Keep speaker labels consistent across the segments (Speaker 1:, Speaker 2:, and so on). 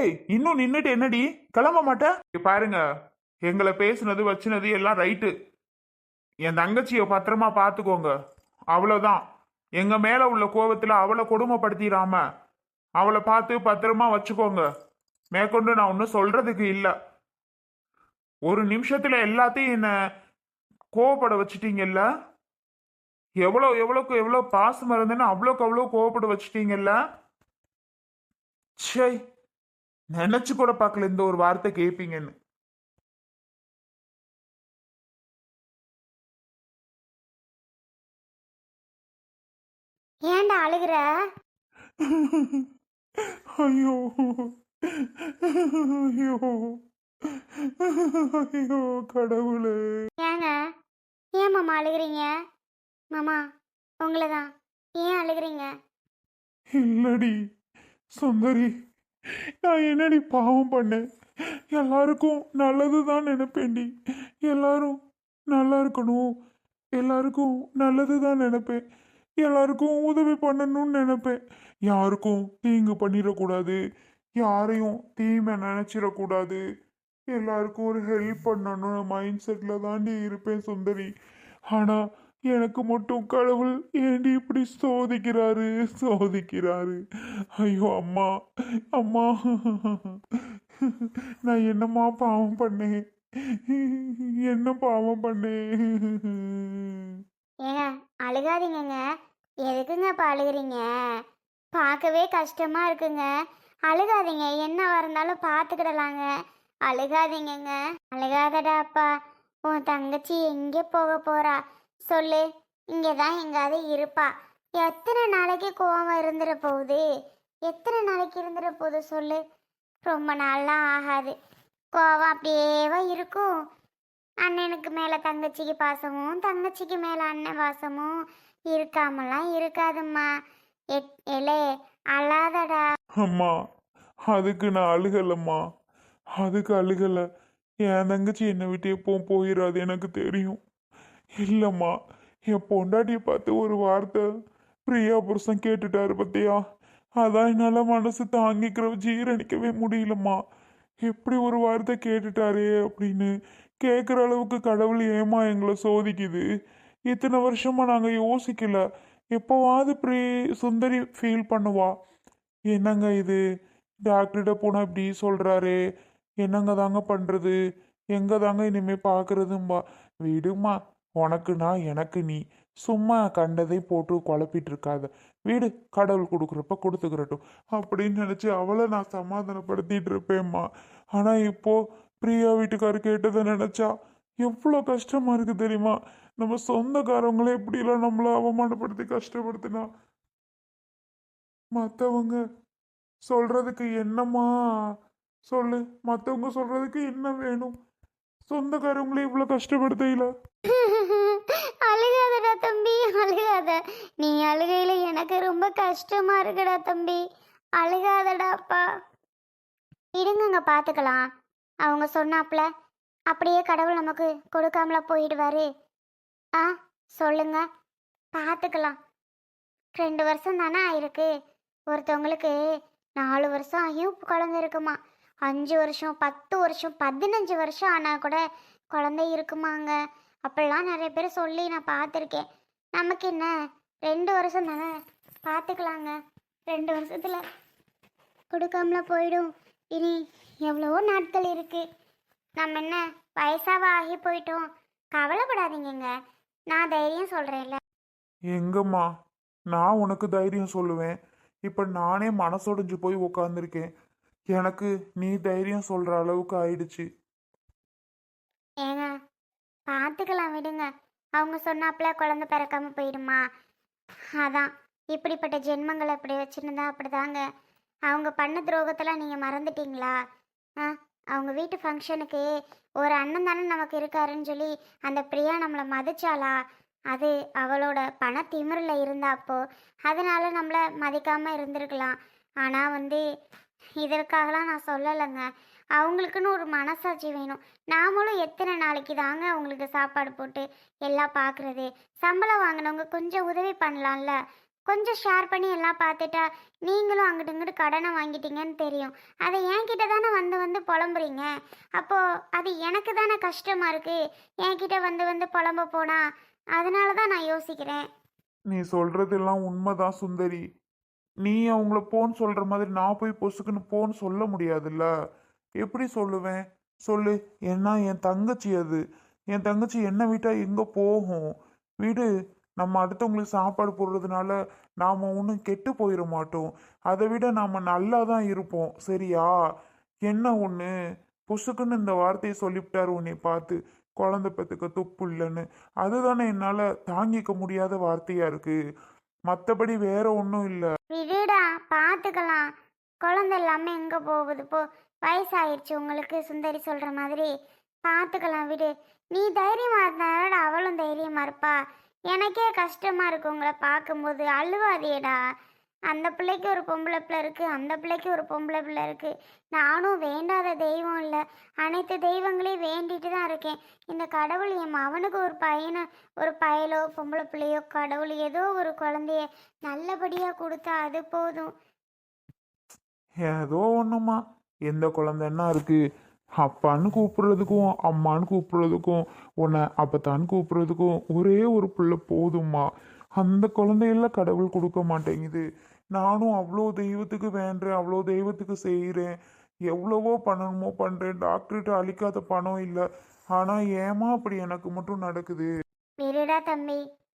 Speaker 1: ஏய் இன்னும் நின்னுட்டு என்னடி? கிளம்ப மாட்டேன் பாருங்க. எங்களை பேசுனது வச்சுனது எல்லாம் ரைட்டு. என் தங்கச்சிய பத்திரமா பார்த்துக்கோங்க அவ்வளோதான் எங்க மேல உள்ள கோபத்துல அவளை கொடுமைப்படுத்திடாம அவளை பார்த்து பத்திரமா வச்சுக்கோங்க. மேற்கொண்டு நான் ஒன்றும் சொல்றதுக்கு இல்லை. ஒரு நிமிஷத்துல எல்லாத்தையும் என்ன கோவப்பட வச்சுட்டீங்கல்ல? எவ்வளோ எவ்வளோக்கு எவ்வளோ பாசம் இருந்தேன்னு அவ்வளோக்கு அவ்வளோ கோவப்பட வச்சுட்டீங்கல்ல? சரி நினைச்சு கூட பார்க்கல இந்த ஒரு வார்த்தை கேட்பீங்கன்னு
Speaker 2: ஏன்டா அழுகுற?
Speaker 1: ஐயோ. ஐயோ. ஐயோ கடவுளே.
Speaker 2: ஏங்க ஏன் மாமா அழுகுறீங்க? மாமா உங்களை தான் ஏன் அழுகுறீங்க?
Speaker 1: இல்லடி சுந்தரி நான் என்னடி பாவம் பண்ணேன்? எல்லாருக்கும் நல்லது தான் நினைப்பேன்டி. எல்லாரும் நல்லா இருக்கணும். எல்லாருக்கும் நல்லது தான் நினைப்பேன். எல்லாருக்கும் உதவி பண்ணணும்னு நினைப்பேன். யாருக்கும் தீங்கு பண்ணிடக்கூடாது. யாரையும் தீமை நினச்சிடக்கூடாது. எல்லாருக்கும் ஒரு ஹெல்ப் பண்ணணும் மைண்ட் செட்டில் தாண்டி இருப்பேன் சுந்தரி. ஆனால் எனக்கு மட்டும் கடவுள் ஏண்டி இப்படி சோதிக்கிறாரு? சோதிக்கிறாரு. ஐயோ அம்மா அம்மா. நான் என்னம்மா பாவம் பண்ணேன்? என்ன பாவம் பண்ணேன்?
Speaker 2: ஏங்க அழுகாதீங்கங்க. எதுக்குங்க இப்போ அழுகிறீங்க? பார்க்கவே கஷ்டமா இருக்குங்க. அழுகாதீங்க. என்ன இருந்தாலும் பார்த்துக்கிடலாங்க. அழுகாதீங்கங்க. அழுகாதடா அப்பா. உன் தங்கச்சி எங்கே போக போறா? சொல்லு. இங்கே தான் எங்காவது இருப்பா. எத்தனை நாளைக்கு கோவம் இருந்துட போகுது? எத்தனை நாளைக்கு இருந்துட போகுது சொல்லு. ரொம்ப நாள்லாம் ஆகாது. கோவம் அப்படியேவா இருக்கும். அண்ணனுக்கு மேலே தங்கச்சிக்கு பாசமும் தங்கச்சிக்கு மேலே அண்ணன் பாசமும் இருக்காமலாம் இருக்காதும்மா. எலே அழாதடா.
Speaker 1: அம்மா அதுக்கு நான் அழுகலம்மா. அதுக்கு அழுகலை. என் தங்கச்சி என்னை விட்டு எப்பவும் போயிடாது எனக்கு தெரியும். இல்லைம்மா என் பொண்டாட்டியை பார்த்து ஒரு வார்த்தை பிரியா புருஷன் கேட்டுட்டாரு பத்தியா? அதான் என்னால் மனசு தாங்கிக்கிற ஜீரணிக்கவே முடியலம்மா. எப்படி ஒரு வார்த்தை கேட்டுட்டாரே அப்படின்னு கேட்குற அளவுக்கு கடவுள் ஏமா எங்களை சோதிக்குது? இத்தனை வருஷமாக நாங்கள் யோசிக்கல. எப்போவாவது ப்ரீ சுந்தரி ஃபீல் பண்ணுவா. என்னங்க இது? டாக்டர்கிட்ட போனால் இப்படி சொல்கிறாரு என்னங்க தாங்க பண்ணுறது எங்கே தாங்க இனிமேல் பார்க்குறதும்பா விடுமா உனக்கு நான் எனக்கு நீ. சும்மா கண்டதை போட்டு குழப்பிட்டு இருக்காத வீடு கடவுள் கொடுக்குறப்ப கொடுத்துக்கிறட்டும். அப்படின்னு நினச்சி அவளை நான் சமாதானப்படுத்திட்டு இருப்பேம்மா ஆனால் இப்போ பிரியா வீட்டுக்காரர் கேட்டதை நினச்சா எவ்வளோ கஷ்டமாக இருக்குது தெரியுமா? நம்ம சொந்தக்காரங்களே இப்படிலாம் நம்மளை அவமானப்படுத்தி கஷ்டப்படுத்தினா? மற்றவங்க சொல்கிறதுக்கு என்னம்மா? சொல்லு. மற்றவங்க சொல்கிறதுக்கு என்ன வேணும்? சொந்தக்காரவங்களே இவ்வளோ கஷ்டப்படுத்தையில?
Speaker 2: அழுகாதடா தம்பி அழுகாத. நீ அழுகையில எனக்கு ரொம்ப கஷ்டமா இருக்குடா தம்பி. அழுகாதடாப்பா. இருங்க இருங்கங்க பார்த்துக்கலாம் அவங்க சொன்னாப்ல அப்படியே கடவுள் நமக்கு கொடுக்காமல போயிடுவாரு. ஆ சொல்லுங்க. பார்த்துக்கலாம் ரெண்டு வருஷம் தானே ஆயிருக்கு. ஒருத்தவங்களுக்கு நாலு வருஷம் ஆகியும் குழந்தை இருக்குமா? அஞ்சு வருஷம் பத்து வருஷம் பதினஞ்சு வருஷம் ஆனால் கூட குழந்தை இருக்குமாங்க. அப்படிலாம் நிறைய பேர் சொல்லி நான் பார்த்துருக்கேன். நமக்கு என்ன? ரெண்டு வருஷம் தானே? பார்த்துக்கலாங்க. ரெண்டு வருஷத்தில் கொடுக்காமல போயிடும். இனி எவ்வளவோ நாட்கள் இருக்குது நம்ம என்ன வயசாக ஆகி போயிட்டோம். கவலைப்படாதீங்கங்க. நான் தைரியம் சொல்கிறேன்ல
Speaker 1: எங்கம்மா? நான் உனக்கு தைரியம் சொல்லுவேன். இப்போ நானே மனசொடைஞ்சு போய் உக்காந்துருக்கேன். எனக்கு நீ தைரியம் சொல்கிற அளவுக்கு ஆயிடுச்சு.
Speaker 2: பார்த்துக்கலாம் விடுங்க. அவங்க சொன்னாப்புல குழந்தை பிறக்காம போயிடுமா? அதான் இப்படிப்பட்ட ஜென்மங்களை இப்படி வச்சுருந்தா அப்படிதாங்க. அவங்க பண்ண துரோகத்தெல்லாம் நீங்கள் மறந்துட்டீங்களா? ஆ அவங்க வீட்டு ஃபங்க்ஷனுக்கு ஒரு அண்ணன் தானே நமக்கு இருக்காருன்னு சொல்லி அந்த பிரியா நம்மளை மதிச்சாளா? அது அவளோட பண திமிரில் இருந்தாப்போ அதனால நம்மளை மதிக்காமல் இருந்திருக்கலாம். ஆனால் வந்து இதற்காகலாம் நான் சொல்லலைங்க. அவங்களுக்குன்னு ஒரு மனசாட்சி வேணும். நாமளும் எத்தனை நாளைக்கு தாங்க அவங்களுக்கு சாப்பாடு போட்டு எல்லாம் பார்க்குறது சம்பளம் வாங்கினவங்க கொஞ்சம் உதவி பண்ணலாம்ல? கொஞ்சம் ஷேர் பண்ணி எல்லாம் பார்த்துட்டா நீங்களும் அங்கிட்டு இங்கிட்டு கடனை வாங்கிட்டீங்கன்னு தெரியும். அதை என்கிட்ட தானே வந்து வந்து புலம்புறீங்க? அப்போது அது எனக்கு தானே கஷ்டமாக இருக்குது என்கிட்ட வந்து வந்து புலம்ப போனா அதனால தான் நான் யோசிக்கிறேன்.
Speaker 1: நீ சொல்றதெல்லாம் உண்மைதான் சுந்தரி. நீ அவங்கள போன்னு சொல்ற மாதிரி நான் போய் பொசுக்குன்னு போன்னு சொல்ல முடியாதுல்ல? எப்படி சொல்லுவேன்? சொல்லு. ஏன்னா என் தங்கச்சி அது. என் தங்கச்சி என்ன விட்டா எங்க போகும்? வீடு. நம்ம அடுத்தவங்களுக்கு சாப்பாடு போடுறதுனால நாம ஒன்றும் கெட்டு போயிட மாட்டோம். அதை விட நாம நல்லா தான் இருப்போம். சரியா? என்ன ஒன்று புசுக்குன்னு இந்த வார்த்தையை சொல்லிவிட்டார் உன்னை பார்த்து. குழந்தை பெற்றுக்க துப்பு இல்லைன்னு. அதுதானே என்னால் தாங்கிக்க முடியாத வார்த்தையா இருக்கு. மற்றபடி வேற ஒன்றும் இல்லை.
Speaker 2: விடுடா. பார்த்துக்கலாம். குழந்தை எல்லாமே எங்கே போகுது? போ. வயசாயிருச்சு. உங்களுக்கு சுந்தரி சொல்கிற மாதிரி பார்த்துக்கலாம் விடு. நீ தைரியமாக இருந்தாலோட அவளும் தைரியமாக இருப்பா. எனக்கே கஷ்டமாக இருக்கு உங்களை பார்க்கும்போது. அழுவாதேடா. அந்த பிள்ளைக்கு ஒரு பொம்பளை பிள்ளை இருக்குது அந்த பிள்ளைக்கு ஒரு பொம்பளை பிள்ளை இருக்குது நானும் வேண்டாத தெய்வம் இல்லை. அனைத்து தெய்வங்களையும் வேண்டிட்டு தான் இருக்கேன். இந்த கடவுள் என் மவனுக்கு ஒரு பையனை ஒரு பயலோ பொம்பளை பிள்ளையோ கடவுள் ஏதோ ஒரு குழந்தைய நல்லபடியாக கொடுத்தா அது போதும்.
Speaker 1: ஏதோ ஒன்றுமா எந்த குழந்தைன்னா இருக்கு அப்பான்னு கூப்பிடுறதுக்கும் அம்மான்னு கூப்பிடுறதுக்கும் உன்னை அப்பத்தான்னு கூப்பிடுறதுக்கும் ஒரே ஒரு பிள்ளை போதும்மா. அந்த குழந்தையெல்லாம் கடவுள் கொடுக்க மாட்டேங்குது. நானும் அவ்வளோ தெய்வத்துக்கு வேண்டேன் அவ்வளோ தெய்வத்துக்கு செய்கிறேன் எவ்வளவோ பண்ணணுமோ பண்ணுறேன் டாக்டர்கிட்ட அழிக்காத பணம் இல்லை. ஆனால் ஏமா அப்படி எனக்கு மட்டும் நடக்குது?
Speaker 2: விடுடா தம்பி.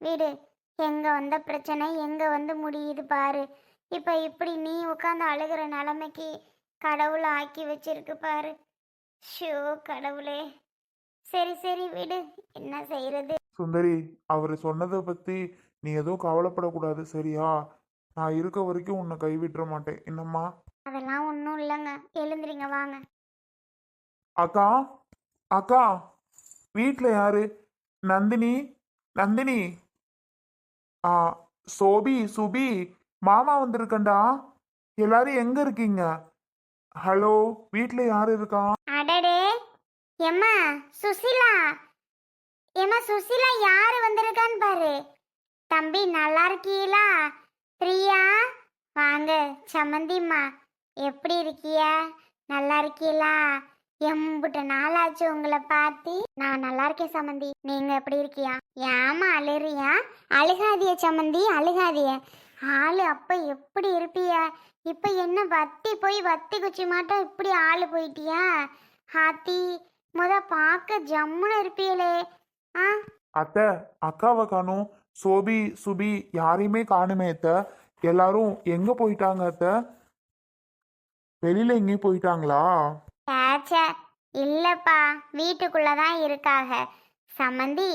Speaker 2: விடு. எங்கே வந்த பிரச்சனை எங்கே வந்து முடியுது பாரு. இப்போ இப்படி நீ உட்காந்து அழுகிற நிலைமைக்கு கடவுள் ஆக்கி வச்சிருக்கு பாரு. ஷோ கடவுளே. சரி சரி விடு. என்ன செய்யறது
Speaker 1: சுந்தரி அவர் சொன்னதை பற்றி நீ எதுவும் கவலைப்படக்கூடாது சரியா? நான் இருக்க வரைக்கும் உன்னை கைவிட்டுற மாட்டேன். என்னம்மா?
Speaker 2: அதெல்லாம் ஒன்றும் இல்லைங்க. எழுந்துறீங்க வாங்க.
Speaker 1: அக்கா அக்கா வீட்டில் யாரு? நந்தினி நந்தினி. ஆ சோபி சுபி மாமா வந்திருக்கண்டா? எல்லாரும் எங்க இருக்கீங்க? ஹலோ வீட்ல யார் இருக்கா?
Speaker 2: அடடே எம்மா சுசிலா. எம்மா சுசிலா யாரு வந்திருக்கான்னு பாரு. தம்பி நல்லா இருக்கீங்களா பிரியா வாங்க சமந்திம்மா. எப்படி இருக்கிய? நல்லா இருக்கீங்களா எம்புட்ட நாளாச்சு உங்களை பார்த்து நான் நல்லா இருக்கேன் சமந்தி. நீங்க எப்படி இருக்கியா? ஏமா அழுறியா அழுகாதிய சமந்தி அழுகாதிய. ஆளு அப்ப எப்படி இருப்பிய? இப்ப என்ன வத்தி போய் வத்தி குச்சி மாட்டம் இப்படி ஆளு போயிட்டியா? ஹாத்தி முத பார்க்க ஜம்முன்னு இருப்பியலே. ஆ?
Speaker 1: அத்தை அக்காவை காணும். சோபி சுபி யாரையுமே காணுமே அத்தை. எல்லாரும் எங்க போயிட்டாங்க அத்தை? வெளியில எங்கேயும் போயிட்டாங்களா?
Speaker 2: சேச்சே இல்லப்பா. வீட்டுக்குள்ள தான் இருக்காக. சம்மந்தி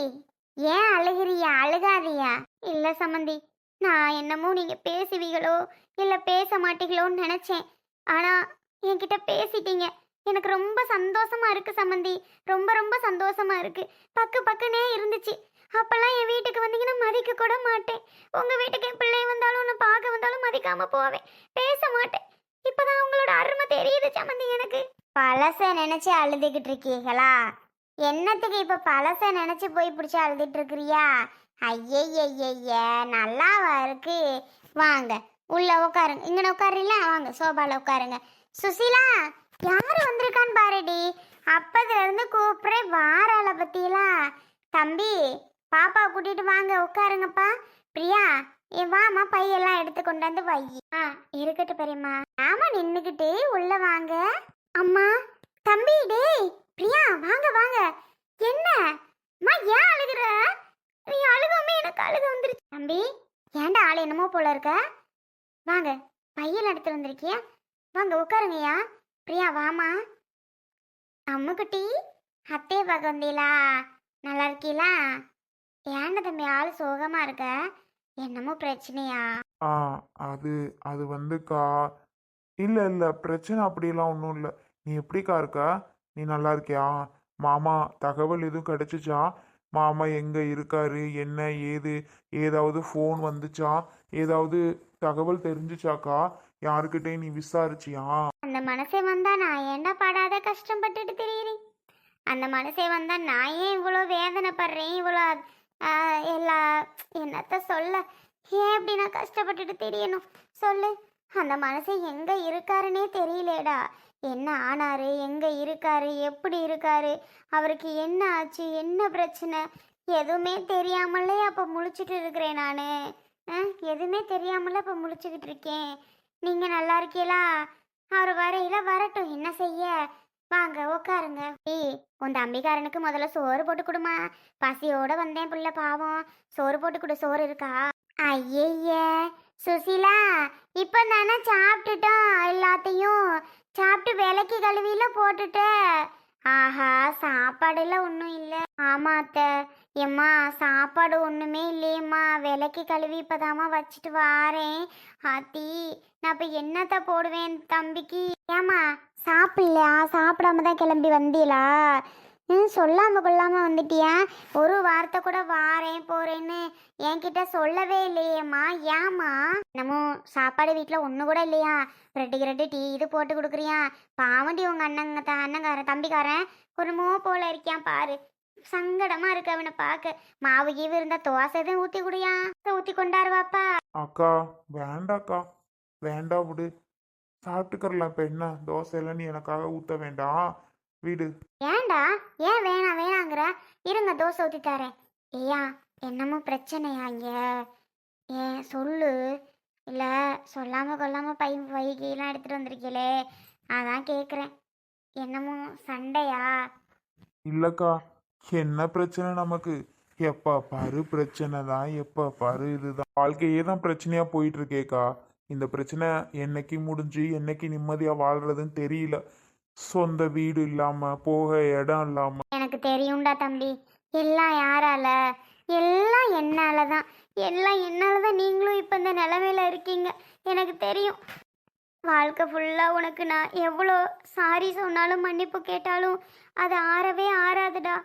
Speaker 2: ஏன் அழுகிறியா? அழுகாதியா? இல்ல சம்மந்தி நான் என்னமோ நீங்கள் பேசுவீங்களோ இல்லை பேச மாட்டீங்களோன்னு நினச்சேன். ஆனால் என்கிட்ட பேசிட்டீங்க. எனக்கு ரொம்ப சந்தோஷமா இருக்கு சம்மந்தி ரொம்ப ரொம்ப சந்தோஷமா இருக்கு. பக்கு பக்குனே இருந்துச்சு. அப்பெல்லாம் என் வீட்டுக்கு வந்தீங்கன்னா மதிக்க கூட மாட்டேன். உங்கள் வீட்டுக்கு என் பிள்ளை வந்தாலும் ஒன்று பார்க்க வந்தாலும் மதிக்காமல் போவேன். பேச மாட்டேன். இப்பதான் உங்களோட அருமை தெரியுது சம்மந்தி எனக்கு. பழசை நினச்சி அழுதுகிட்டு இருக்கீங்களா? என்னத்துக்கு இப்போ பழச நினச்சி போய் பிடிச்சி அழுதுட்டு இருக்கிறியா? ஐயய்யய்ய நல்லாவா இருக்கு? வாங்க உள்ள உட்காருங்க இங்கே உட்காருல வாங்க சோபால உட்காருங்க சுசிலா யார் வந்திருக்கான்னு பாருடி. அப்பதுல இருந்து கூப்பிடுறேன் வாரால பத்தியலா. தம்பி பாப்பா கூட்டிட்டு வாங்க உட்காருங்கப்பா பிரியா ஏ வாமா பையெல்லாம் எடுத்து கொண்டாந்து வை. ஆ இருக்கட்டும் பெரியம்மா. ஆமா நின்னுக்கிட்டு உள்ள வாங்க. அம்மா தம்பி டேய் பிரியா வாங்க வாங்க. என்ன? அம்மா ஏன் அழுகுற? நீ அழுகாம எனக்கு அழுக வந்துருச்சு. தம்பி ஏன்டா ஆள் என்னமோ போல இருக்க? வாங்க பையல் எடுத்து வந்திருக்கியா? வாங்க உட்காருங்கய்யா. பிரியா வாமா அம்முக்குட்டி அத்தையை பார்க்க வந்தீங்களா நல்லா இருக்கீங்களா ஏன்டா தம்பி ஆள் சோகமா இருக்க? என்னமோ பிரச்சனையா?
Speaker 1: ஆ அது அது வந்துக்கா. இல்லை இல்லை பிரச்சனை அப்படிலாம் ஒன்றும் இல்லை. நீ எப்படிக்கா இருக்க? நீ நல்லா இருக்கியா? மாமா தகவல் எதுவும் கிடைச்சிச்சா? மாமா எங்கே இருக்காரு? என்ன? ஏது? ஏதாவது ஃபோன் வந்துச்சா? ஏதாவது தகவல் தெரிஞ்சுச்சாக்கா? யாருக்கிட்டே நீ விசாரிச்சியா?
Speaker 2: அந்த மனசே வந்தா நான் என்ன படாத கஷ்டப்பட்டுட்டு தெரியுறேன். அந்த மனசே வந்தா நான் ஏன் இவ்வளோ வேதனைப்படுறேன்? இவ்வளோ ஆஹ், எல்லா என்னத்த சொல்ல? ஏன் இப்படி நான் கஷ்டப்பட்டுட்டு தெரியணும்? சொல்லு. அந்த மனசே எங்க இருக்காருன்னே தெரியலேடா. என்ன ஆனாரு? எங்க இருக்காரு? எப்படி இருக்காரு? அவருக்கு என்ன ஆச்சு? என்ன பிரச்சனை? எதுவுமே தெரியாமலே அப்ப முழிச்சிட்டு இருக்கிறேன் நானு. எதுவுமே தெரியாமல இப்போ முழிச்சுக்கிட்டு இருக்கேன். நீங்க நல்லா இருக்கீங்களா அவர் வரையில வரட்டும். என்ன செய்ய? வாங்க உட்காருங்க ஏய் உன் தம்பிக்காரனுக்கு முதல்ல சோறு போட்டு கொடுமா. பசியோட வந்தேன் புள்ள பாவம். சோறு போட்டு கொடு. சோறு இருக்கா? ஐயய்ய சுசிலா இப்போ தானே சாப்பிட்டுட்டோம் எல்லாத்தையும். சாப்பிட்டு விலைக்கு கழுவில போட்டுட்டு. ஆஹா சாப்பாடெல்லாம் ஒன்றும் இல்லை. ஆமா அத்தை. எம்மா சாப்பாடு ஒன்றுமே இல்லையம்மா. விலைக்கு கழுவி இப்போதாம்மா வச்சுட்டு வாரேன். ஆத்தி நான் இப்போ என்னத்தை போடுவேன் தம்பிக்கு? ஏம்மா சாப்பிடலையா? சாப்பிடாம தான் கிளம்பி வந்தீங்களா ம் சொல்லாம கொள்ளாம வந்துட்டியா? ஒரு வார்த்தை கூட வாரேன் போறேன்னு என்கிட்ட சொல்லவே இல்லையேம்மா. ஏம்மா? நம்ம சாப்பாடு வீட்டில் ஒன்று கூட இல்லையா? பிரெட்டு கிரெட்டு டீ இது போட்டு கொடுக்குறியா? பாவண்டி உங்க அண்ணங்க த அண்ணங்காரன் தம்பிக்காரன் குடும்பமோ போல இருக்கியான் பாரு. சங்கடமா இருக்கு அவனை பார்க்க மாவு கீவு இருந்தா தோசை எதுவும் ஊத்தி குடியா? ஊத்தி கொண்டாருவாப்பா.
Speaker 1: அக்கா வேண்டாக்கா. வேண்டாம் விடு. சாப்பிட்டுக்கறலாம் இப்போ என்ன? தோசை எல்லாம் நீ எனக்காக ஊற்ற வேண்டாம். வீடு.
Speaker 2: ஏன்டா? ஏன் வேணாம் வேணாங்கிற? இருங்க தோசை ஊற்றி தரேன். ஏயா என்னமோ பிரச்சனையா இங்க? ஏன் சொல்லு. இல்லை சொல்லாம கொள்ளாம பை வைகையெல்லாம் எடுத்துட்டு வந்திருக்கீங்களே அதான் கேட்குறேன் என்னமோ சண்டையா?
Speaker 1: இல்லைக்கா என்ன பிரச்சனை நமக்கு? எப்போ பாரு பிரச்சனை தான். எப்போ பாரு இதுதான். வாழ்க்கையே தான் பிரச்சனையாக போயிட்டு இருக்கேக்கா. இந்த பிரச்சனை என்னைக்கு முடிஞ்சு என்னைக்கு நிம்மதியாக வாழ்றதுன்னு தெரியல. சொந்த வீடு இல்லாமல் போக இடம் இல்லாம.
Speaker 2: எனக்கு தெரியும்டா தம்பி. எல்லாம் யாரால? எல்லாம் என்னால தான் எல்லாம் என்னால தான் நீங்களும் இப்போ இந்த நிலமையில இருக்கீங்க. எனக்கு தெரியும். வாழ்க்கை ஃபுல்லாக உனக்கு நான் எவ்வளோ சாரி சொன்னாலும் மன்னிப்பு கேட்டாலும் அது ஆறவே ஆறாதுடா.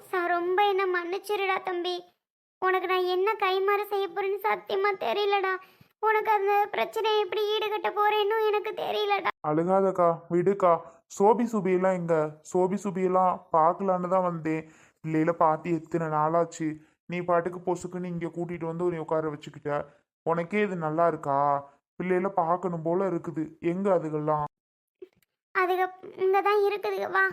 Speaker 2: சா ரொம்ப என்ன மன்னிச்சிருடா தம்பி. உனக்கு நான் என்ன கைமாறு செய்ய போறேன்னு சத்தியமா தெரியலடா. உனக்கு அந்த பிரச்சனையை எப்படி ஈடுகட்ட போறேன்னு எனக்கு தெரியலடா.
Speaker 1: அழுகாதக்கா விடுக்கா. சோபி சுபியெல்லாம் எங்க? சோபி சுபியெல்லாம் பார்க்கலான்னு தான் வந்தேன். பிள்ளையில பார்த்து எத்தனை நாளாச்சு. நீ பாட்டுக்கு பொசுக்குன்னு இங்கே கூட்டிட்டு வந்து நீ உட்கார வச்சுக்கிட்ட. உனக்கே இது நல்லா இருக்கா? பிள்ளையில பார்க்கணும் போல இருக்குது. எங்க அதுகெல்லாம்?
Speaker 2: அதுக இங்கே தான் இருக்குதுங்க வா.